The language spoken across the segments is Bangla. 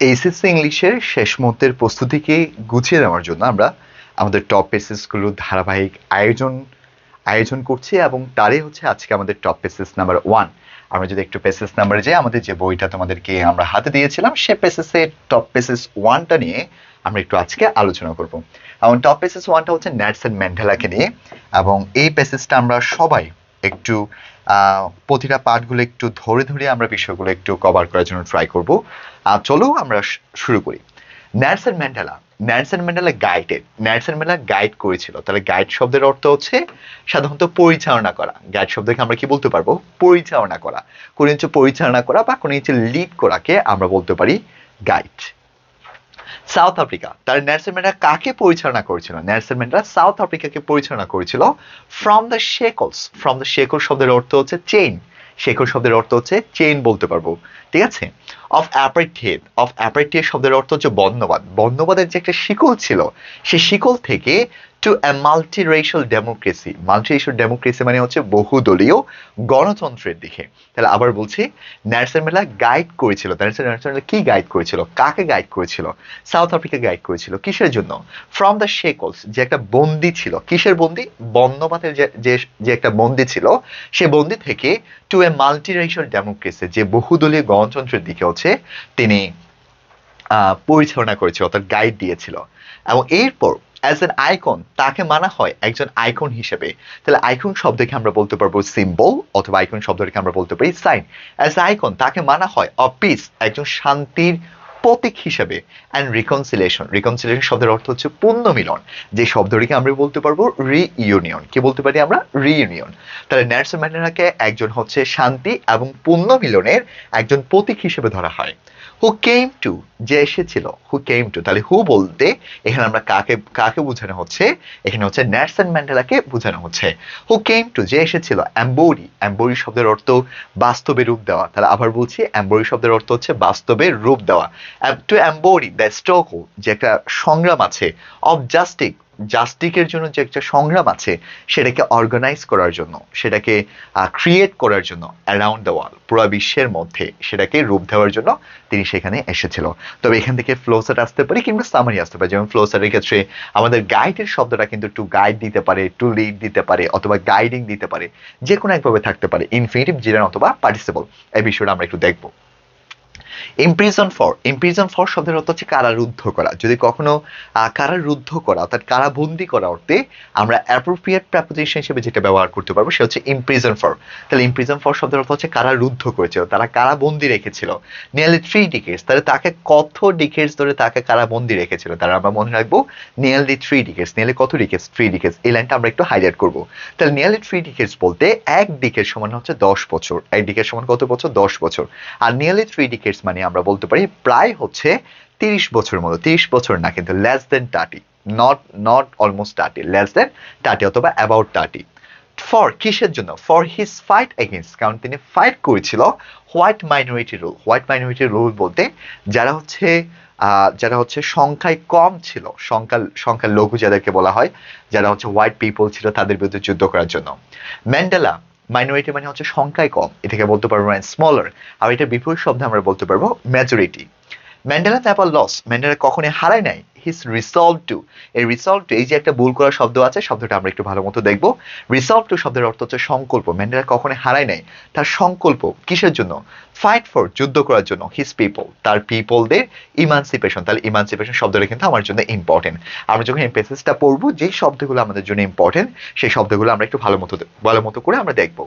এইচএসসি ইংলিশের শেষ মুহূর্তের প্রস্তুতিকে গুছিয়ে নেওয়ার জন্য আমরা আমাদের টপ পেসেসগুলো ধারাবাহিক আয়োজন আয়োজন করছি এবং তারই হচ্ছে আজকে আমাদের টপ পেসেস নাম্বার ওয়ান আমরা যদি একটু পেসেস নাম্বারে যাই, আমাদের যে বইটা তোমাদেরকে আমরা হাতে দিয়েছিলাম, সে পেসেসের টপ পেসেস ওয়ানটা নিয়ে আমরা একটু আজকে আলোচনা করব। এবং টপ পেসেস ওয়ানটা হচ্ছে ন্যাটসন ম্যান্ডেলাকে নিয়ে। এবং এই পেসেসটা আমরা সবাই একটু প্রতিটা পার্টগুলো একটু ধরে ধরে আমরা বিষয়গুলো একটু কভার করার জন্য ট্রাই করব। চলো আমরা শুরু করি। Nelson Mandela Nelson Mandela guided Nelson Mandela guide করেছিল। তাহলে গাইড শব্দের অর্থ হচ্ছে সাধারণত পরিচালনা করা। গাইড শব্দকে আমরা কি বলতে পারব? পরিচালনা করা। কোনো কিছু পরিচালনা করা বা কোনো কিছু লিড করাকে আমরা বলতে পারি গাইড সাউথ আফ্রিকা। তার ম্যান্ডেলা কাকে পরিচালনা করেছিল? ম্যান্ডেলা সাউথ আফ্রিকাকে পরিচালনা করেছিল from the shackles from the shackle শব্দের অর্থ হচ্ছে চেইন শেকল শব্দের অর্থ হচ্ছে চেইন বলতে পারব। ঠিক আছে? অফ অ্যাপার্টেড অফ অ্যাপার্টেড শব্দের অর্থ হচ্ছে বর্ণবাদ। বর্ণবাদের যে একটা শিকল ছিল, সে শিকল থেকে to a multi racial democracy multi racial democracy মানে হচ্ছে বহুদলীয় গণতন্ত্রের দিকে। তাহলে আবার বলছি ন্যালসন ম্যান্ডেলা গাইড করেছিল। ন্যালসন ম্যান্ডেলা কি গাইড করেছিল? কাকে গাইড করেছিল? সাউথ আফ্রিকা গাইড করেছিল। কিসের জন্য? ফ্রম দ্য শেকলস যে একটা বন্দি ছিল। কিসের বন্দি? বর্ণবাদের যে, যে- একটা বন্দি ছিল, সে বন্দি থেকে to a multi racial democracy যে বহুদলীয় গণতন্ত্রের দিকে হচ্ছে তিনি পরিচালনা করেছিল, অর্থাৎ গাইড দিয়েছিল। এবং এরপর অ্যাজ এন আইকন তাকে মানা হয় একজন আইকন হিসেবে। তাহলে আইকন শব্দকে আমরা বলতে পারব সিম্বল অথবা আইকন শব্দকে আমরা বলতে পারি সাইন অ্যাজ আইকন তাকে মানা হয় অফ পিস একজন শান্তির প্রতীক হিসেবে। অ্যান্ড রিকনসিলেশন রিকনসিলেশন শব্দের অর্থ হচ্ছে পুণ্যমিলন যে শব্দটিকে আমরা বলতে পারব রিইউনিয়ন কি বলতে পারি আমরা? রিইউনিয়ন তাহলে নেলসন ম্যান্ডেলাকে একজন হচ্ছে শান্তি এবং পুণ্যমিলনের একজন প্রতীক হিসেবে ধরা হয়। হু কেম টু যে এসেছিল. হু কেম টু তাহলে হু বলতে এখানে আমরা কাকে কাকে বোঝানো হচ্ছে? এখানে হচ্ছে নেলসন ম্যান্ডেলাকে বোঝানো হচ্ছে। হু কেম টু যে এসেছিল। অ্যাম্বোরি অ্যাম্বোরি শব্দের অর্থ বাস্তবে রূপ দেওয়া। তাহলে আবার বলছি অ্যাম্বোরি শব্দের অর্থ হচ্ছে বাস্তবে রূপ দেওয়া। টু অ্যাম্বোরি দ্য স্ট্রগল যে একটা সংগ্রাম আছে অফ জাস্টিক জাস্টিকের জন্য যে একটা সংগ্রাম আছে, সেটাকে অর্গানাইজ করার জন্য, সেটাকে ক্রিয়েট করার জন্য অ্যারাউন্ড দ্য ওয়ার্ল্ড পুরো বিশ্বের মধ্যে সেটাকে রূপ দেওয়ার জন্য তিনি সেখানে এসেছিল। তবে এখান থেকে ফ্লোসাট আসতে পারে কিংবা সামারি আসতে পারে। যেমন ফ্লোসাটের ক্ষেত্রে আমাদের গাইডের শব্দটা কিন্তু টু গাইড দিতে পারে টু লিড দিতে পারে, অথবা গাইডিং দিতে পারে যে কোনো একভাবে থাকতে পারে ইনফিনিটিভ জিরান অথবা পার্টিসিপল এই বিষয়টা আমরা একটু দেখব। ইমপ্রিজন ফর ইমপ্রিজন ফর শব্দের অর্থ হচ্ছে কারারুদ্ধ করা। যদি কখনো কারারুদ্ধ করা, অর্থাৎ কারাবন্দি করা অর্থে আমরা অ্যাপ্রোপ্রিয়েট প্র্যাপোজিশন হিসেবে যেটা ব্যবহার করতে পারব সেটা হচ্ছে ইমপ্রিজন ফর তাহলে ইমপ্রিজন ফর শব্দের অর্থ হচ্ছে কারারুদ্ধ করেছিল, তারা কারাবন্দি রেখেছিল। নিয়ারলি থ্রি ডিকেটস তাহলে তাকে কত ডিকেটস ধরে তাকে কারাবন্দি রেখেছিল? তারা আমরা মনে রাখব নিয়ারলি থ্রি ডিকেটস নিয়ারলি কত ডিকেটস থ্রি ডিকেটস এই লাইনটা আমরা একটু হাইলাইট করব। তাহলে নিয়ারলি থ্রি ডিকেটস বলতে এক ডিকেট সমান হচ্ছে দশ বছর। এক ডিকেট সমান কত বছর? দশ বছর। আর নিয়ারলি থ্রি ডিকেটস মানে আমরা বলতে পারি প্রায় হচ্ছে তিরিশ বছরের মতো, তিরিশ বছর না, কিন্তু less than thirty not not almost thirty less than thirty অথবা অ্যাবাউট থার্টি ফর কিসের জন্য? ফর হিজ ফাইট এগেনস্ট কারণ তিনি ফাইট করেছিল white minority rule white minority rule বলতে যারা হচ্ছে যারা হচ্ছে সংখ্যায় কম ছিল সংখ্যা সংখ্যা লঘু যাদেরকে বলা হয়, যারা হচ্ছে হোয়াইট পিপল ছিল তাদের বিরুদ্ধে যুদ্ধ করার জন্য। ম্যান্ডেলা মাইনরিটি মানে হচ্ছে সংখ্যায় কম। এটাকে বলতে পারব স্মলার আর এটা বিপরীত শব্দে আমরা বলতে পারব majority Mandela never lost Mandela কখনোই হারায় নাই। হিস রিসলভ টু এই রিসলভ টু এই যে একটা ভুল করার শব্দ আছে, শব্দটা আমরা একটু ভালো মতো দেখব। রিসলভ টু শব্দের অর্থ হচ্ছে সংকল্প। ম্যান্ডেলা কখনোই হারায় নাই। তার সংকল্প কিসের জন্য? ফাইট ফর যুদ্ধ করার জন্য। হিস পিপল তার পিপলদের ইমানসিপেশন তাহলে ইমানসিপেশন শব্দটা কিন্তু আমার জন্য ইম্পর্টেন্ট আমরা যখন এই প্যাসেজটা পড়ব, যেই শব্দগুলো আমাদের জন্য ইম্পর্টেন্ট সেই শব্দগুলো আমরা একটু ভালো মতো ভালো মতো করে আমরা দেখব।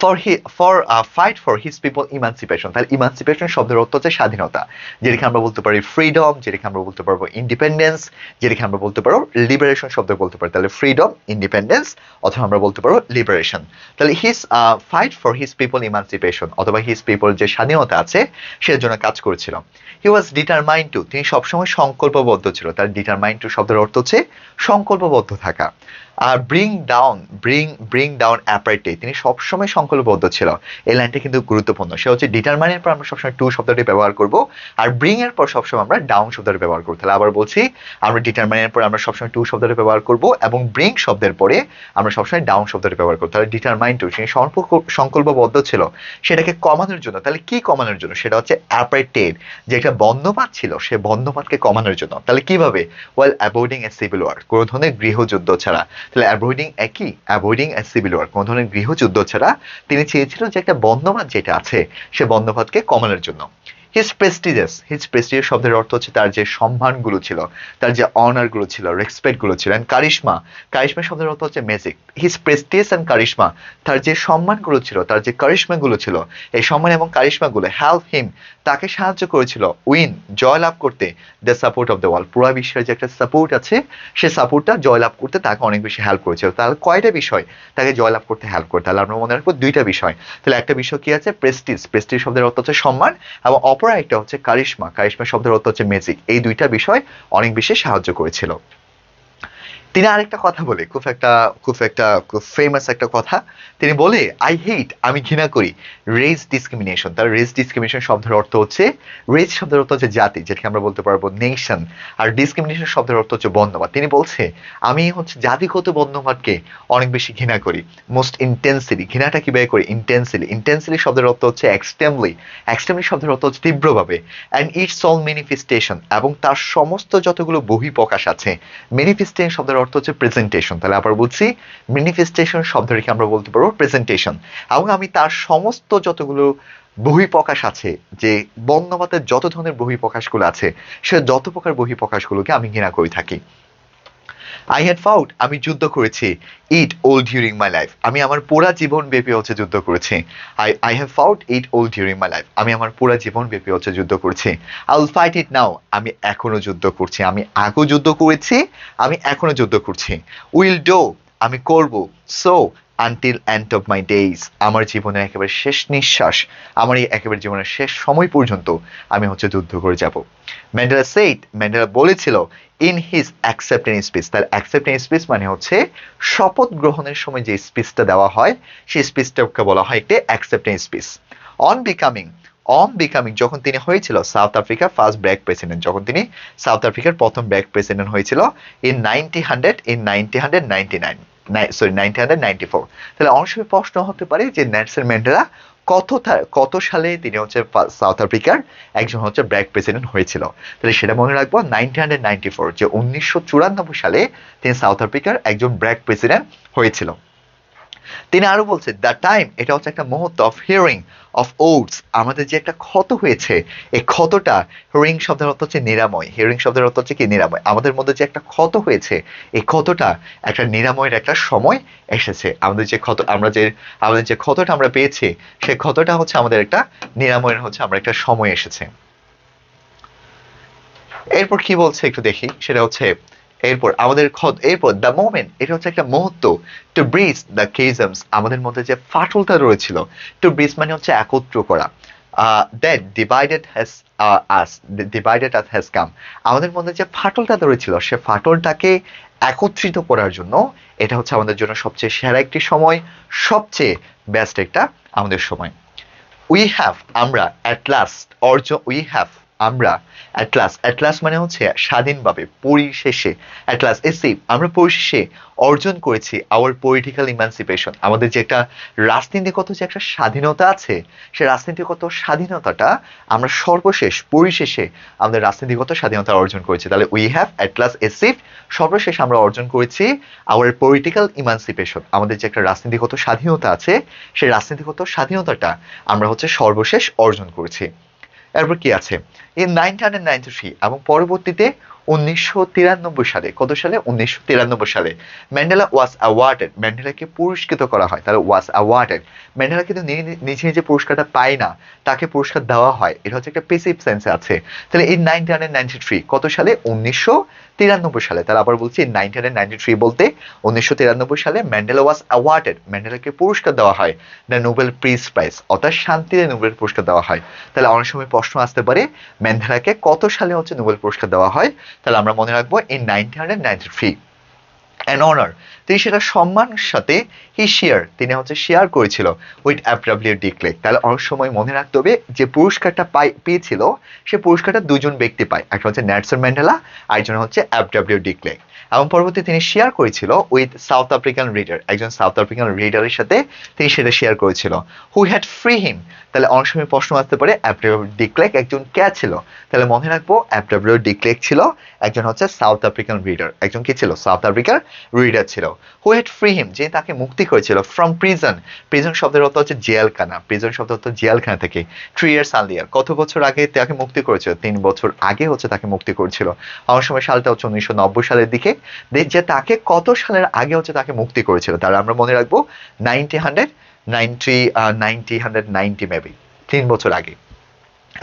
For he for fight for his people emancipation তাহলে ইমানসিপেশন শব্দের অর্থ হচ্ছে স্বাধীনতা, যেটাকে আমরা বলতে পারি ফ্রিডম যেটাকে আমরা বলতে পারব ইন্ডিপেন্ডেন্স যেটাকে আমরা বলতে পারব লিবারেশন শব্দ বলতে পারি। তাহলে ফ্রিডম ইন্ডিপেন্ডেন্স অথবা আমরা বলতে পারব লিবারেশন তাহলে his fight for his people emancipation অথবা হিজ পিপল যে স্বাধীনতা আছে সের জন্য কাজ করেছিল। হি ওয়াজ ডিটারমাইন্ড টু তিনি সবসময় সংকল্পবদ্ধ ছিল। তার ডিটারমাইন্ড টু শব্দের অর্থ হচ্ছে সংকল্পবদ্ধ থাকা। Bring down bring bring down apartheid তিনি সবসময় সংকল্পবদ্ধ ছিল। এই লাইনটা কিন্তু গুরুত্বপূর্ণ। সে হচ্ছে ডিটারমাইনের পর আমরা সবসময় টু শব্দটি ব্যবহার করব, আর ব্রিং এর পর সবসময় আমরা ডাউন শব্দটি ব্যবহার করব। তাহলে আবার বলছি, আমরা ডিটারমাইনের পর আমরা সবসময় টু শব্দটি ব্যবহার করব, এবং ব্রিং শব্দের পরে আমরা সবসময় ডাউন শব্দটি ব্যবহার করব। তাহলে ডিটারমাইন টু সে সংকল্পবদ্ধ ছিল। সেটাকে কমানোর জন্য, তাহলে কি কমানোর জন্য? সেটা হচ্ছে অ্যাপারেটেড যে একটা বন্ধপাত ছিল, সে বন্ধপাতকে কমানোর জন্য। তাহলে কীভাবে? Well avoiding a civil war কোনো ধরনের গৃহযুদ্ধ ছাড়া। তাহলে অ্যাভয়েডিং একই অ্যাভয়েডিং এ সিভিল ওয়ার কোনো ধরনের গৃহযুদ্ধ ছাড়া তিনি চেয়েছিলেন যে একটা বন্ধপাত যেটা আছে, সে বন্ধপাতকে কমানোর জন্য। হিজ প্রেস্টিজিয়াস হিজ প্রেস্টিজিয়াস শব্দের অর্থ হচ্ছে তার যে সম্মানগুলো ছিল, তার যে অনারগুলো ছিল রেসপেক্টগুলো ছিল অ্যান্ড কারিশমা কারিশমা শব্দের অর্থ হচ্ছে magic his prestigious and charisma, তার যে সম্মানগুলো ছিল, তার যে কারিশমাগুলো ছিল, এই সম্মান এবং কারিশমাগুলো হেল্প হিম তাকে সাহায্য করেছিল। উইন জয়লাভ করতে the support of the world পুরো বিশ্বের যে একটা সাপোর্ট আছে, সে সাপোর্টটা জয়লাভ করতে তাকে অনেক বেশি হেল্প করেছিল। তাহলে কয়টা বিষয় তাকে জয়লাভ করতে হেল্প করে? তাহলে আমরা মনে রাখব দুইটা বিষয়। তাহলে একটা বিষয় কি আছে? প্রেস্টিজ প্রেস্টিজ শব্দের অর্থ হচ্ছে সম্মান এবং অপর একটা হচ্ছে কারিশমা কারিশমা শব্দের অর্থ হচ্ছে ম্যাজিক এই দুইটা বিষয় অনেক বেশি সাহায্য করেছিল। তিনি আরেকটা কথা বলে, খুব একটা খুব একটা ফেমাস একটা কথা। তিনি বলে আই হেট আমি ঘৃণা করি রেস ডিসক্রিমিনেশন তার রেস ডিসক্রিমিনেশন শব্দের অর্থ হচ্ছে রেস শব্দের অর্থ হচ্ছে জাতি, যেটাকে আমরা বলতে পারব নেশন আর ডিসক্রিমিনেশন শব্দের অর্থ হচ্ছে বর্ণবাদ তিনি বলছে, আমি হচ্ছে জাতিগত বর্ণবাদকে অনেক বেশি ঘৃণা করি মোস্ট ইন্টেন্সিলি ঘৃণাটা কীভাবে করি? ইন্টেন্সিলি ইন্টেন্সিলি শব্দের অর্থ হচ্ছে এক্সট্রিমলি এক্সট্রিমলি শব্দের অর্থ হচ্ছে তীব্রভাবে। অ্যান্ড ইটস অল ম্যানিফেস্টেশন এবং তার সমস্ত যতগুলো বহিঃপ্রকাশ আছে ম্যানিফেস্টেশন শব্দের অর্থ হচ্ছে প্রেজেন্টেশন তাহলে আবার বলছি ম্যানিফেস্টেশন শব্দ রেখে আমরা বলতে পারব? প্রেজেন্টেশন এবং আমি তার সমস্ত যতগুলো বহিঃপ্রকাশ আছে, যে বর্ণমতের যত ধরনের বহিঃপ্রকাশগুলো আছে, সে যত প্রকার বহিঃপ্রকাশগুলোকে আমি ঘৃণা করে থাকি। আই হ্যাড ফাউট আমি যুদ্ধ করেছি। ইট ওল ডিউরিং মাই লাইফ আমি আমার পুরা জীবন ব্যাপী হচ্ছে যুদ্ধ করেছি। I I have fought it all during my life আমি আমার পুরা জীবন ব্যাপী হচ্ছে যুদ্ধ করেছি। I will fight it now আমি এখনও যুদ্ধ করছি। আমি আগেও যুদ্ধ করেছি, আমি এখনও যুদ্ধ করছি। উইল ডো আমি করব। So until end of my days আমার জীবনের একেবারে শেষ নিঃশ্বাস, আমার এই একেবারে জীবনের শেষ সময় পর্যন্ত আমি হচ্ছে যুদ্ধ করে যাব। ম্যান্ডেলা সেইট ম্যান্ডেলা বলেছিল ইন হিজ অ্যাকসেপ্টেন্স স্পিচ তার অ্যাকসেপ্টেন্স স্পিচ মানে হচ্ছে শপথ গ্রহণের সময় যে স্পিচটা দেওয়া হয়, সেই স্পিচটাকে বলা হয় একটি acceptance speech on becoming on becoming যখন তিনি হয়েছিল সাউথ আফ্রিকার ফার্স্ট ব্র্যাক প্রেসিডেন্ট যখন তিনি সাউথ আফ্রিকার প্রথম ব্র্যাক প্রেসিডেন্ট হয়েছিল in ninety hundred in ninety hundred ninety nine sorry তাহলে অনেক প্রশ্ন হতে পারে যে নেলসন ম্যান্ডেলা কত কত সালে তিনি হচ্ছে সাউথ আফ্রিকার একজন হচ্ছে ব্ল্যাক প্রেসিডেন্ট হয়েছিল। তাহলে সেটা মনে রাখব নাইনটিন হান্ড্রেড ফোর যে উনিশশো চুরানব্বই সালে তিনি সাউথ আফ্রিকার একজন ব্র্যাক প্রেসিডেন্ট হয়েছিল। তিনি আরও বলছে দ্য টাইম এটা হচ্ছে একটা মুহূর্ত অফ হিয়ারিং অফ ওটস আমাদের যে একটা ক্ষত হয়েছে, এই ক্ষতটা হিয়ারিং শব্দের অর্থ হচ্ছে নিরাময় হিয়ারিং শব্দের অর্থ হচ্ছে কি? নিরাময়। আমাদের মধ্যে যে একটা ক্ষত হয়েছে, এই ক্ষতটা একটা নিরাময়ের একটা সময় এসেছে। আমাদের যে ক্ষত, আমরা যে, আমাদের যে ক্ষতটা আমরা পেয়েছি, সেই ক্ষতটা হচ্ছে আমাদের একটা নিরাময়ের হচ্ছে আমরা একটা সময় এসেছে। এরপর কি বলছে একটু দেখি, সেটা হচ্ছে এরপর আমাদের ক্ষত এরপর দ্য মোমেন্ট এটা হচ্ছে একটা মুহূর্ত। টু ব্রিজ দ্য কেজমস আমাদের মধ্যে যে ফাটলটা রয়েছিল। টু ব্রিজ মানে হচ্ছে একত্র করা। That divided has us divided us has come আমাদের মধ্যে যে ফাটলটা রয়েছিল সে ফাটলটাকে একত্রিত করার জন্য এটা হচ্ছে আমাদের জন্য সবচেয়ে সেরা একটি সময়, সবচেয়ে বেস্ট একটা আমাদের সময়। উই হ্যাভ আমরা অ্যাট লাস্ট অর্জন উই হ্যাভ আমরা অ্যাটলাস অ্যাটলাস মানে হচ্ছে স্বাধীনভাবে, পরিশেষে অ্যাটলাস এসে আমরা পরিশেষে অর্জন করেছি আওয়ার পলিটিক্যাল ইমানসিপেশন আমাদের যে একটা রাজনীতিগত যে একটা স্বাধীনতা আছে, সেই রাজনীতিগত স্বাধীনতাটা আমরা সর্বশেষ, পরিশেষে আমাদের রাজনীতিগত স্বাধীনতা অর্জন করেছি। তাহলে উই হ্যাভ অ্যাটলাস এসিভ সর্বশেষ আমরা অর্জন করেছি আওয়ার পলিটিক্যাল ইমানসিপেশন আমাদের যে একটা রাজনীতিগত স্বাধীনতা আছে, সেই রাজনীতিগত স্বাধীনতাটা আমরা হচ্ছে সর্বশেষ অর্জন করেছি। এরপর কি আছে? ইন নাইনটিন নাইনটি থ্রি এবং পরবর্তীতে উনিশশো তিরানব্বই সালে, কত সালে? উনিশশো তিরানব্বই সালে ম্যান্ডেলা ওয়াজ অ্যাওয়ার্ডেড ম্যান্ডেলাকে পুরস্কৃত করা হয়। তাহলে ওয়াজ অ্যাওয়ার্ডেড ম্যান্ডেলা কিন্তু নিজে নিজে পুরস্কারটা পায় না। তাকে পুরস্কার দেওয়া হয়। এটা হচ্ছে একটা পেসিভ সেন্সে আছে। তাহলে ইন নাইনটিন নাইনটি থ্রি কত সালে? উনিশশো তিরানব্বই সালে, তাহলে আবার বলছি নাইনটিন নাইনটি থ্রি বলতে উনিশশো তিরানব্বই সালে ম্যান্ডেলা ওয়াজ অ্যাওয়ার্ডেড ম্যান্ডেলাকে পুরস্কার দেওয়া হয় দ্য নোবেল পিস প্রাইজ অর্থাৎ শান্তিতে নোবেল পুরস্কার দেওয়া হয়। তাহলে অনেক সময় প্রশ্ন আসতে পারে ম্যান্ডেলাকে কত সালে হচ্ছে নোবেল পুরস্কার দেওয়া হয়? তাহলে আমরা মনে রাখব in nineteen hundred ninety three an honour তিনি সেটা সম্মানের সাথে হি শেয়ার তিনি হচ্ছে শেয়ার করেছিল উইথ এফ ডাব্লিউ ডিক্লেক তাহলে অনেক সময় মনে রাখতে হবে যে পুরস্কারটা পাই, পেয়েছিল, সে পুরস্কারটা দুজন ব্যক্তি পায়। একটা হচ্ছে ন্যাটসন ম্যান্ডেলা আরেকজন হচ্ছে এফ ডাব্লিউ ডিক্লেক এবং পরবর্তী তিনি শেয়ার করেছিল উইথ সাউথ আফ্রিকান রিডার একজন সাউথ আফ্রিকান রিডারের সাথে তিনি সেটা শেয়ার করেছিল হু হ্যাড ফ্রি হিম তাহলে অনেক সময় প্রশ্ন আসতে পারে অ্যাপডাব্লিউ ডিক্লেক একজন কে ছিল? তাহলে মনে রাখব অ্যাপডাব্লিউ ডিক্লেক ছিল একজন হচ্ছে সাউথ আফ্রিকান রিডার একজন কি ছিল? সাউথ আফ্রিকার রিডার ছিল হু হ্যাড ফ্রি হিম যে তাকে মুক্তি করেছিল ফ্রম প্রিজন প্রিজন শব্দের অর্থ হচ্ছে জেলখানা প্রিজন শব্দ অর্থ জেলখানা থেকে থ্রি ইয়ার্স আর্লিয়ার কত বছর আগে তাকে মুক্তি করেছিল? তিন বছর আগে হচ্ছে তাকে মুক্তি করেছিল। আমার সময় সালটা হচ্ছে উনিশশো নব্বই সালের দিকে যে তাকে কত সালের আগে হচ্ছে তাকে মুক্তি করেছিল? তার আমরা মনে রাখব ninety hundred ninety ninety hundred ninety maybe তিন বছর আগে।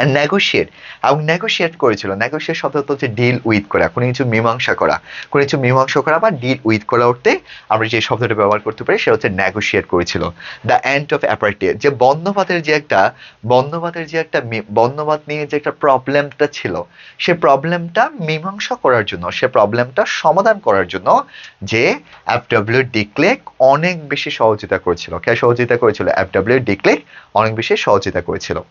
নেগোশিয়েট এবং নেগোশিয়েট করেছিল। নেগোশিয়েট শব্দ হচ্ছে ডিল উইথ করা। কোনো কিছু মীমাংসা করা। কোনো কিছু মীমাংসা করা বা ডিল উইথ করা উঠতে আমরা যে শব্দটা ব্যবহার করতে পারি, সেটা হচ্ছে নেগোশিয়েট করেছিল। দ্য এন্ড অফ অ্যাপার্টিয়ার যে বর্ণবাদের যে একটা বর্ণবাদের যে একটা বর্ণবাদ নিয়ে যে একটা প্রবলেমটা ছিল, সে প্রবলেমটা মীমাংসা করার জন্য, সে প্রবলেমটা সমাধান করার জন্য যে এফ ডাব্লিউ ডিক্লেক অনেক বেশি সহযোগিতা করেছিল। কে সহযোগিতা করেছিল? এফ ডাব্লিউ ডিক্লেক অনেক বেশি সহযোগিতা করেছিল।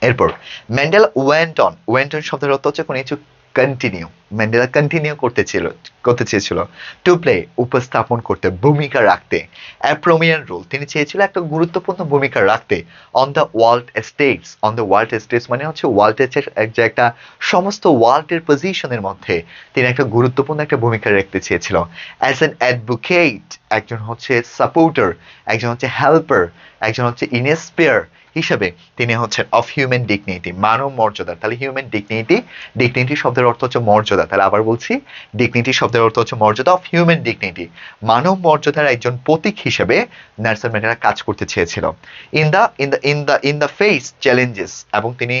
এরপর Mandela went on went on শব্দের অর্থ হচ্ছে কোনো কিছু কন্টিনিউ ম্যান্ডেলা কন্টিনিউ করতে ছিল করতে চেয়েছিল। টু প্লে উপস্থাপন করতে ভূমিকা রাখতে। অ্যাপ্রোমিয়ান রোল তিনি চেয়েছিল একটা গুরুত্বপূর্ণ ভূমিকা রাখতে। On the world states on the world states মানে হচ্ছে ওয়ার্ল্ডের যে একটা সমস্ত ওয়ার্ল্ডের পজিশনের মধ্যে তিনি একটা গুরুত্বপূর্ণ একটা ভূমিকা রাখতে চেয়েছিল। অ্যাজ অ্যান অ্যাডভোকেট একজন হচ্ছে সাপোর্টার একজন হচ্ছে হেল্পার একজন হচ্ছে ইনস্পেয়ার হিসাবে তিনি হচ্ছেন অফ হিউম্যান ডিগনিটি মানব মর্যাদা। তাহলে হিউম্যান ডিগনিটি ডিগনিটি শব্দের অর্থ হচ্ছে মর্যাদা। তাহলে আবার বলছি ডিগনিটি শব্দের অর্থ হচ্ছে মর্যাদা অফ হিউম্যান ডিগনিটি মানব মর্যাদার একজন প্রতীক হিসেবে নেলসন ম্যান্ডেলা কাজ করতে চেয়েছিল। In the in the in the in the face challenges এবং তিনি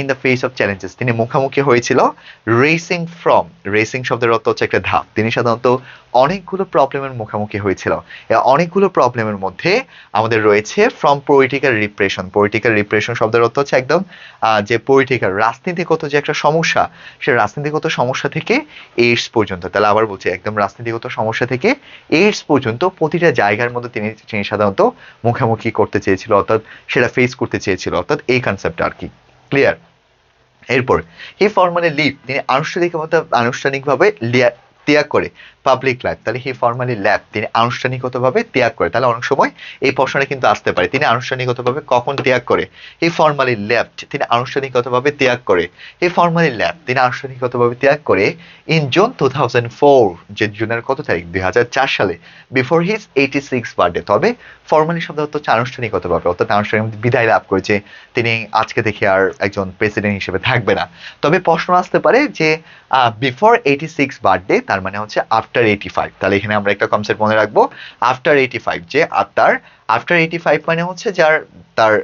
in the face of challenges তিনি মুখোমুখি হয়েছিল রেসিং ফ্রম রেসিং শব্দের অর্থ হচ্ছে একটা ধাপ। তিনি সাধারণত অনেকগুলো প্রবলেমের মুখোমুখি হয়েছিল। অনেকগুলো প্রবলেমের মধ্যে আমাদের রয়েছে from political repression political repression শব্দের অর্থ হচ্ছে একদম যে পলিটিক্যাল রাজনীতিগত যে একটা সমস্যা, সে রাজনীতিগত সমস্যা থেকে এইডস পর্যন্ত, তাহলে আবার বলছি একদম রাজনীতিগত সমস্যা থেকে এইডস পর্যন্ত প্রতিটা জায়গার মধ্যে তিনি তিনি সাধারণত মুখোমুখি করতে চেয়েছিল, অর্থাৎ সেটা ফেস করতে চেয়েছিল, অর্থাৎ এই কনসেপ্ট আর কি। ক্লিয়ার এরপর হি ফর্মালি লিভ তিনি আনুষ্ঠানিকভাবে আনুষ্ঠানিকভাবে লিয়া- ত্যাগ করে। পাবলিক লাইফ তাহলে হি ফর্মালি ল্যাব তিনি আনুষ্ঠানিকতাভাবে ত্যাগ করে। তাহলে অনেক সময় এই প্রশ্নটা কিন্তু আসতে পারে। তিনি আনুষ্ঠানিকতাভাবে কখন ত্যাগ করে? হি ফর্মালি ল্যাবড তিনি আনুষ্ঠানিকতাভাবে ত্যাগ করে। হি ফর্মালি ল্যাব তিনি আনুষ্ঠানিকতাভাবে ত্যাগ করে in June two thousand four যে জুনের কত তারিখ? দুই হাজার চার সালে। Before his eighty six birthday তবে ফর্মালি শব্দ হচ্ছে আনুষ্ঠানিকতাভাবে। অর্থাৎ আনুষ্ঠানিক বিদায় লাভ করেছে। তিনি আজকে দেখে আর একজন প্রেসিডেন্ট হিসেবে থাকবে না। তবে প্রশ্ন আসতে পারে যে বিফোর এইটি সিক্স বার্থডে তার মানে হচ্ছে আফটার এইটি ফাইভ তাহলে এখানে আমরা একটা কনসেপ্ট মনে রাখব আফটার এইটি ফাইভ যে আফটার আফটার এইটি ফাইভ মানে হচ্ছে যার, তার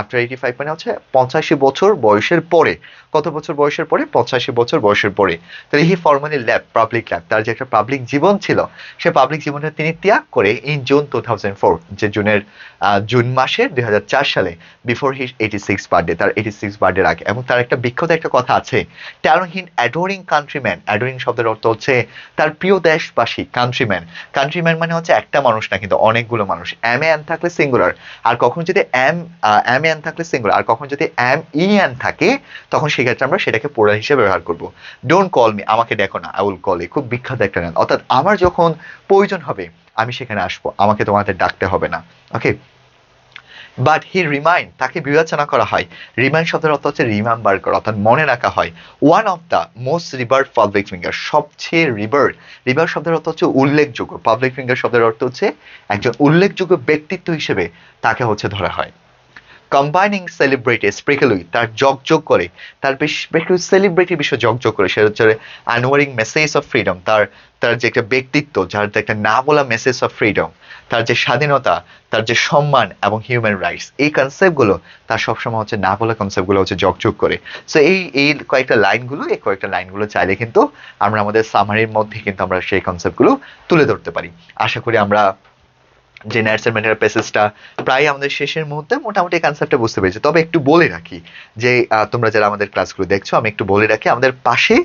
আফটার এইটি ফাইভ মানে হচ্ছে পঁচাশি বছর বয়সের পরে। কত বছর বয়সের পরে? পঁচাশি বছর বয়সের পরে। তাহলে he formally lab public lab তার যে একটা পাবলিক জীবন ছিল, সে পাবলিক জীবনটা তিনি ত্যাগ করে in June two thousand four যে জুনের জুন মাসের দুই হাজার চার সালে before his eighty six birthday তার এইটি সিক্স বার্থডের আগে। এবং তার একটা বিখ্যাত একটা কথা আছে টেলং হিন অ্যাডোরিং কান্ট্রিম্যান অ্যাডোরিং শব্দের অর্থ হচ্ছে তার প্রিয় দেশবাসী কান্ট্রিম্যান কান্ট্রিম্যান মানে হচ্ছে একটা মানুষ না, কিন্তু অনেকগুলো মানুষ। এম এন থাকলে সিঙ্গুলার আর কখন যদি এম এম এন থাকলে সিঙ্গুলার আর কখন যদি এম ই এন থাকে, তখন সেক্ষেত্রে আমরা সেটাকে পোড়া হিসেবে ব্যবহার করব। ডোন্ট কল মি আমাকে দেখো না আই উইল কল এ খুব বিখ্যাত একটা অর্থাৎ আমার যখন প্রয়োজন হবে, আমি সেখানে আসব, আমাকে তোমাদের ডাকতে হবে না। ওকে বাট হি রিমাইন্ড তাকে বিবেচনা করা হয়। রিমাইন্ড শব্দের অর্থ হচ্ছে রিমেম্বার করা, অর্থাৎ মনে রাখা হয়। One of the most revered public figure সবচেয়ে রিভার রিভার শব্দের অর্থ হচ্ছে উল্লেখযোগ্য। পাবলিক ফিঙ্গার শব্দের অর্থ হচ্ছে একজন উল্লেখযোগ্য ব্যক্তিত্ব হিসেবে তাকে হচ্ছে ধরা হয়। কম্বাইনিং সেলিব্রিটি স্পেকুলি তার জগজগ করে, তার বেশ সেলিব্রিটি বিষয়ে জগজগ করে, সেটা হচ্ছে আনওয়ারিং মেসেজ অফ ফ্রিডম তার তার যে একটা ব্যক্তিত্ব, যার একটা না বলা মেসেজ অফ ফ্রিডম তার যে স্বাধীনতা, তার যে সম্মান এবং হিউম্যান রাইটস এই কনসেপ্টগুলো তার সবসময় হচ্ছে না বলা কনসেপ্টগুলো হচ্ছে জগজগ করে। সো এই এই কয়েকটা লাইনগুলো এই কয়েকটা লাইনগুলো চাইলে কিন্তু আমরা আমাদের সামারির মধ্যে কিন্তু আমরা সেই কনসেপ্টগুলো তুলে ধরতে পারি। আশা করি আমরা যে ন্যাটসের ম্যাটার প্যাসেজটা প্রায় আমাদের শেষের মুহূর্তে মোটামুটি কনসেপ্টটা বুঝতে পেরেছি। তবে একটু বলে রাখি যে তোমরা যারা আমাদের ক্লাসগুলো দেখছ, আমি একটু বলে রাখি, আমাদের পাশে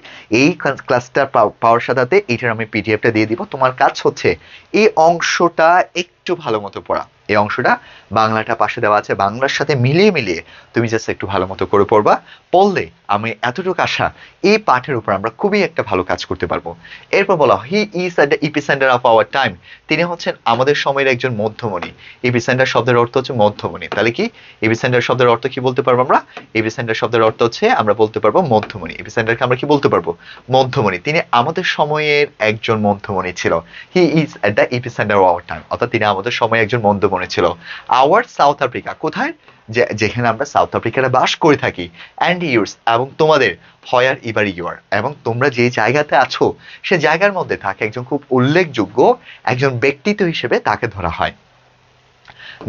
এই ক্লাসটা পাওয়ার সাথে এইটার আমি পিডিএফটা দিয়ে দিব। তোমার কাজ হচ্ছে এই অংশটা একটু ভালো মতো পড়া। এই অংশটা বাংলাটা পাশে দেওয়া আছে, বাংলার সাথে মিলিয়ে মিলিয়ে তুমি জাস্ট একটু ভালো মতো করে পড়বা। পড়লে আমি এতটুকু আশা, এই পাঠের উপর আমরা খুবই একটা ভালো কাজ করতে পারব। এরপর বলা he is at the epicentre of our time তিনি হচ্ছেন আমাদের সময়ের একজন মধ্যমণি। ইপিসেন্টার শব্দের অর্থ হচ্ছে মধ্যমণি। তাহলে কি? ইপিসেন্টার শব্দের অর্থ কি বলতে পারব আমরা? ইপিসেন্টার শব্দের অর্থ হচ্ছে আমরা বলতে পারব মধ্যমণি। ইপিসেন্টারকে আমরা কি বলতে পারব? মধ্যমণি। তিনি আমাদের সময়ের একজন মধ্যমণি ছিল। He is at the epicentre of our time অর্থাৎ তিনি আমাদের সময় একজন মন্দ মনে ছিল। আওয়ার সাউথ আফ্রিকা কোথায়? যে, যেখানে আমরা সাউথ আফ্রিকারা বাস করে থাকি। অ্যান্ড ইউর্স এবং তোমাদের হয়ার ইবার ইউর এবং তোমরা যে জায়গাতে আছো, সে জায়গার মধ্যে থাকে একজন খুব উল্লেখযোগ্য একজন ব্যক্তিত্ব হিসেবে তাকে ধরা হয়।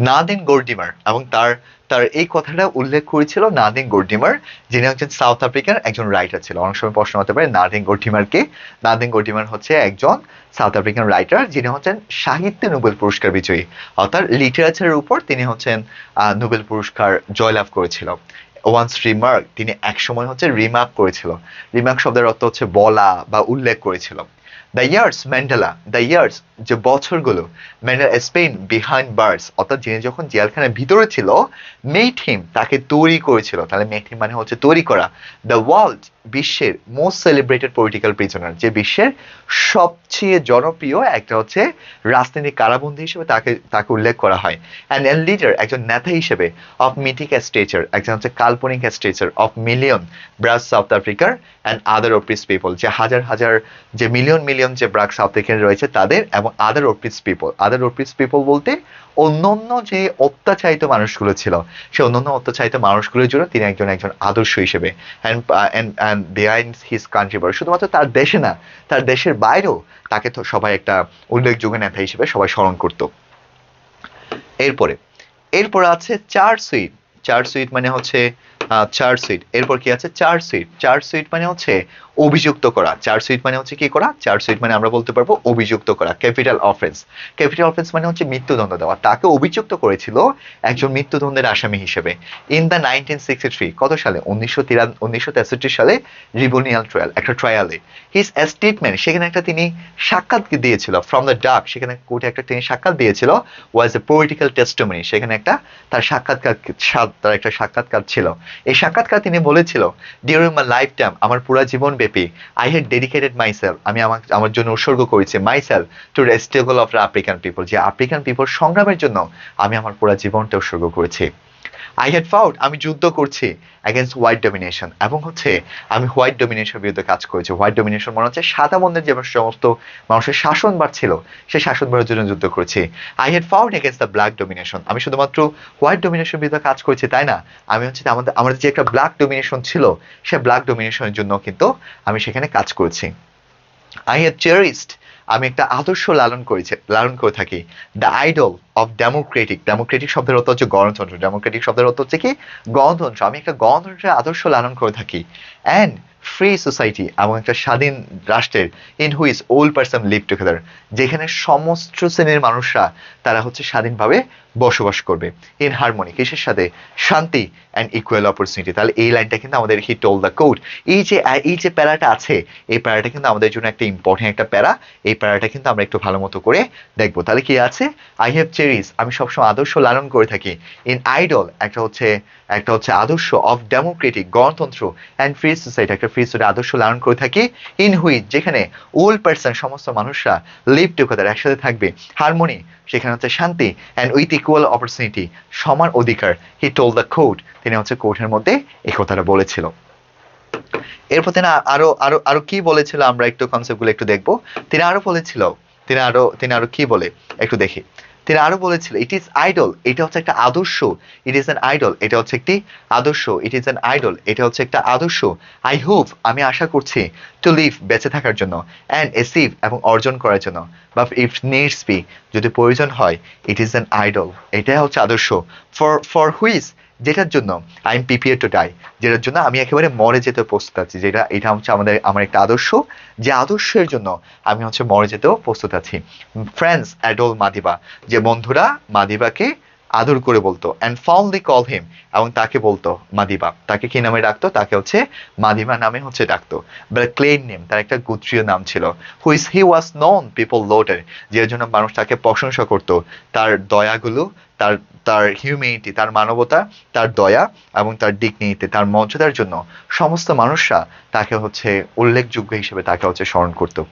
নাদিন গোর্ডিমার এবং তার তার এই কথাটা উল্লেখ করেছিল নাদিন গোর্ডিমার, যিনি একজন সাউথ আফ্রিকার একজন রাইটার ছিল। অনেক সময় প্রশ্ন হতে পারে, নাদিন গোর্ডিমারকে নাদিন গোর্ডিমার হচ্ছে একজন সাউথ আফ্রিকান রাইটার যিনি হচ্ছেন সাহিত্যে নোবেল পুরস্কার বিজয়ী। অর্থাৎ লিটারেচারের উপর তিনি হচ্ছেন নোবেল পুরস্কার জয়লাভ করেছিল। ওয়ান্স রিমার্ক তিনি একসময় হচ্ছে রিমার্ক করেছিল। রিমার্ক শব্দের অর্থ হচ্ছে বলা বা উল্লেখ করেছিল। The years Mandela the years যে বছরগুলো ম্যান্ডেলা স্পেন বিহাইন্ড বার্স অর্থাৎ যিনি যখন জেলখানার ভিতরে ছিল মেট হিম তাকে তৈরি করেছিল। তাহলে মেট হিম মানে হচ্ছে তৈরি করা। দ্য ওয়ার্ল্ড বিশ্বের মোস্ট সেলিব্রেটেড পলিটিক্যাল প্রিজনার যে বিশ্বের সবচেয়ে জনপ্রিয় একটা হচ্ছে রাজনৈতিক কারাবন্দী হিসেবে তাকে তাকে উল্লেখ করা হয়। অ্যান্ড এন লিডার একজন নেতা হিসেবে অফ মিথিক স্টেচার একজন হচ্ছে কাল্পনিক stature of million brass South আফ্রিকার অ্যান্ড আদার অপিস পিপল যে হাজার হাজার, যে মিলিয়ন মিলিয়ন যে ব্রাক সাউথ আফ্রিকান রয়েছে তাদের এবং other oppressed people other oppressed people বলতে অন্যান্য যে অত্যাচারিত মানুষগুলো ছিল সে অন্যান্য অত্যাচারিত মানুষগুলোর জন্য তিনি একজন একজন আদর্শ হিসেবে। হিজ কান্ট্রি শুধুমাত্র তার দেশে না, তার দেশের বাইরেও তাকে তো সবাই একটা উল্লেখযোগ্য নেতা হিসেবে সবাই স্মরণ করতো। এরপরে, এরপর আছে চার সুইট চার সুইট মানে হচ্ছে চার সুইট এরপর কি আছে? চার সুইট চার সুইট মানে হচ্ছে অভিযুক্ত করা। চার সুইট মানে হচ্ছে কি করা? চার সুইট মানে আমরা বলতে পারব অভিযুক্ত করা, ক্যাপিটাল অফেন্স। ক্যাপিটাল অফেন্স মানে হচ্ছে মৃত্যুদণ্ড দেওয়া। তাকে অভিযুক্ত করেছিল একজন মৃত্যুদণ্ডের আসামি হিসেবে। In the nineteen sixty three, কত সালে? উনিশশো তিরান উনিশশো তেষট্টি সালে রিবোনিয়াল ট্রায়াল, একটা ট্রায়ালে। হিজ স্টেটমেন্ট সেখানে একটা তিনি সাক্ষাৎ দিয়েছিল ফ্রম দ্য ডাক সেখানে কোর্টে একটা তিনি সাক্ষাৎ দিয়েছিল ওয়াজ এ পলিটিক্যাল টেস্টমনি সেখানে একটা তার সাক্ষাৎকার তার একটা সাক্ষাৎকার ছিল। এই সাক্ষাৎকার তিনি বলেছিল ডিউরিং মাই লাইফ টাইম আমার পুরো জীবন ব্যাপী I had dedicated myself আমি আমার আমার জন্য উৎসর্গ করেছি মাই সেলফ টু রেস্টেবল অফ আফ্রিকান পিপল যে আফ্রিকান পিপল সংগ্রামের জন্য আমি আমার পুরো জীবনটা উৎসর্গ করেছি। আই হ্যাড ফাউট আমি যুদ্ধ করছি অ্যাগেন্স্ট হোয়াইট ডমিনেশন এবং হচ্ছে আমি হোয়াইট ডমিনেশনের বিরুদ্ধে কাজ করেছি। হোয়াইট ডমিনেশন মনে হচ্ছে সাদা বন্ধের যে সমস্ত মানুষের শাসনবার ছিল সেই শাসনবারের জন্য যুদ্ধ করেছি। I had fought against the black domination আমি শুধুমাত্র হোয়াইট ডমিনেশনের বিরুদ্ধে কাজ করেছি, তাই না? আমি হচ্ছে আমাদের আমাদের যে একটা ব্ল্যাক ডমিনেশন ছিল, সে ব্ল্যাক ডমিনেশনের জন্য কিন্তু আমি সেখানে কাজ করেছি। আই হ্যাভ চেরিস্ট আমি একটা আদর্শ লালন করেছি, লালন করে থাকি। The ideal of democratic democratic শব্দের অর্থ হচ্ছে গণতন্ত্র ডেমোক্রেটিক শব্দের অর্থ হচ্ছে কি? গণতন্ত্র। আমি একটা গণতন্ত্রের আদর্শ লালন করে থাকি। অ্যান্ড ফ্রি সোসাইটি এবং একটা স্বাধীন রাষ্ট্রের in which all person live together যেখানে সমস্ত শ্রেণির মানুষরা, তারা হচ্ছে স্বাধীনভাবে বসবাস করবে। ইন হারমোনি কিসের সাথে? শান্তি অ্যান্ড ইকুয়াল অপরচুনিটি তাহলে এই লাইনটা কিন্তু আমাদের হি টোল দ্য কোড এই যে এই যে প্যারাটা আছে, এই প্যারাটা কিন্তু আমাদের জন্য একটা ইম্পর্টেন্ট একটা প্যারা। এই প্যারাটা কিন্তু আমরা একটু ভালো মতো করে দেখব। তাহলে কি আছে? আই হ্যাভ চেরিস আমি সবসময় আদর্শ লালন করে থাকি। ইন আইডল একটা হচ্ছে একটা হচ্ছে আদর্শ অফ ডেমোক্রেটিক গণতন্ত্র অ্যান্ড ফ্রি সোসাইটি একটা ফ্রি সোসাইটি আদর্শ লালন করে থাকি। ইন হুইচ যেখানে ওল্ড পার্সন সমস্ত মানুষরা লিভ টুগেদার একসাথে থাকবে। হারমোনি সেখানে হচ্ছে শান্তি অ্যান্ড উইথ ইকুয়াল অপরচুনিটি সমান অধিকার। হি টোল দ্য কোর্ট তিনি হচ্ছে কোর্টের মধ্যে এই কথাটা বলেছিল। এরপর তিনি আরও আরও আরও কি বলেছিল আমরা একটু কনসেপ্টগুলো একটু দেখব। তিনি আরও বলেছিল, তিনি আরও তিনি আরও কি বলে, একটু দেখি। তিনি আরও বলেছিল ইট ইজ আইডল এটা হচ্ছে একটা আদর্শ। ইট ইজ অ্যান আইডল এটা হচ্ছে একটি আদর্শ। ইট ইজ অ্যান আইডল এটা হচ্ছে একটা আদর্শ। আই হোপ আমি আশা করছি টু লিভ বেঁচে থাকার জন্য অ্যান্ড এসিভ এবং অর্জন করার জন্য। বা ইফ নিডস বি যদি প্রয়োজন হয় ইট ইজ অ্যান আইডল এটাই হচ্ছে আদর্শ। ফর ফর হুইজ যেটার জন্য I am prepare to die যেটার জন্য আমি একেবারে মরে যেতে প্রস্তুত আছি, যেটা, এটা হচ্ছে আমাদের, আমার একটা আদর্শ। যে আদর্শের জন্য আমি হচ্ছে মরে যেতেও প্রস্তুত আছি। ফ্রেন্ডস অ্যাডোল মাদিবা, যে বন্ধুরা মাদিবাকে আদর করে বলতো অ্যান্ড ফাউন্ডলি কল হিম এবং তাকে বলতো মাদিবা। তাকে কি নামে ডাকতো? তাকে হচ্ছে মাদিবা নামে হচ্ছে ডাকতো। বাট ক্লেন নেম তার একটা গোত্রীয় নাম ছিল হুইস হি ওয়াজ নন পিপল লোডেড যে জন্য মানুষ তাকে প্রশংসা করতো। তার দয়াগুলো, তার তার হিউম্যানিটি তার মানবতা, তার দয়া এবং তার ডিগনিটি তার মর্যাদার জন্য সমস্ত মানুষরা তাকে হচ্ছে উল্লেখযোগ্য হিসেবে তাকে হচ্ছে স্মরণ করতো।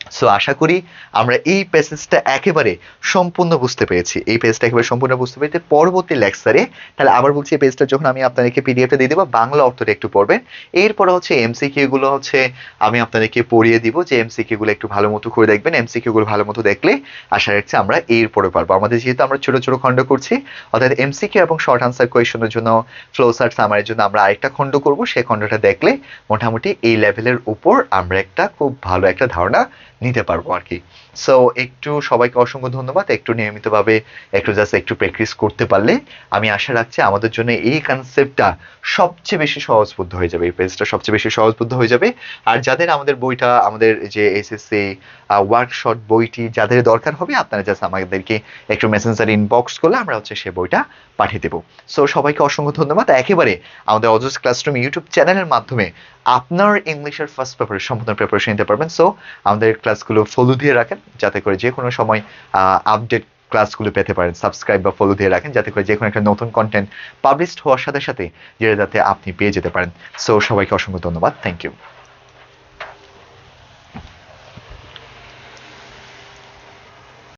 সো আশা করি আমরা এই প্যাসেজটা একেবারে সম্পূর্ণ বুঝতে পেরেছি। এই পেজটা একেবারে সম্পূর্ণ বুঝতে পেরেছি। পরবর্তী লেকচারে তাহলে আবার বলছি এই পেজটা যখন আমি আপনাদেরকে পিডিএফটা দিয়ে দেবো, বাংলা অর্থটা একটু পড়বেন। এরপরে হচ্ছে এমসিকিউ গুলো হচ্ছে, আমি আপনাদেরকে পড়িয়ে দিব যে এমসিকিউ গুলো একটু ভালো মতো করে দেখবেন। এমসিকিউ গুলো ভালো মতো দেখলে আশা রাখছি আমরা এরপরে পারব। আমাদের যেহেতু আমরা ছোট ছোট খণ্ড করছি, অর্থাৎ এমসিকিউ এবং শর্ট আনসার কোয়েশনের জন্য ফ্লো সার্ট সামারের জন্য আমরা আরেকটা খণ্ড করব। সেই খণ্ডটা দেখলে মোটামুটি এই লেভেলের উপর আমরা একটা খুব ভালো একটা ধারণা নিতে পারব আর কি। সো একটু সবাইকে অসংখ্য ধন্যবাদ। একটু নিয়মিতভাবে একটু জাস্ট একটু প্র্যাকটিস করতে পারলে আমি আশা রাখছি আমাদের জন্য এই কনসেপ্টটা সবচেয়ে বেশি সহজবুদ্ধ হয়ে যাবে, এই পেজটা সবচেয়ে বেশি সহজবুদ্ধ হয়ে যাবে। আর যাদের আমাদের বইটা, আমাদের যে এসএসসি ওয়ার্কশপ বইটি যাদের দরকার হবে, আপনারা জাস্ট আমাদেরকে একটু মেসেঞ্জার ইনবক্স করলে আমরা হচ্ছে সে বইটা পাঠিয়ে দেবো। সো সবাইকে অসংখ্য ধন্যবাদ। একেবারে আমাদের অজস ক্লাসরুম ইউটিউব চ্যানেলের মাধ্যমে আপনার ইংলিশের ফার্স্ট পেপার সম্পূর্ণ প্রিপারেশন নিতে পারবেন। সো আমাদের ক্লাসগুলো ফলো দিয়ে রাখেন। যাতে করে যে কোনো সময় আপডেট ক্লাসগুলো পেতে পারেন সাবস্ক্রাইব বা ফলো দিয়ে রাখেন, যাতে করে যে কোনো একটা নতুন কন্টেন্ট পাবলিশড হওয়ার সাথে সাথে যেটা যাতে আপনি পেয়ে যেতে পারেন। সো সবাইকে অসংখ্য ধন্যবাদ। Thank you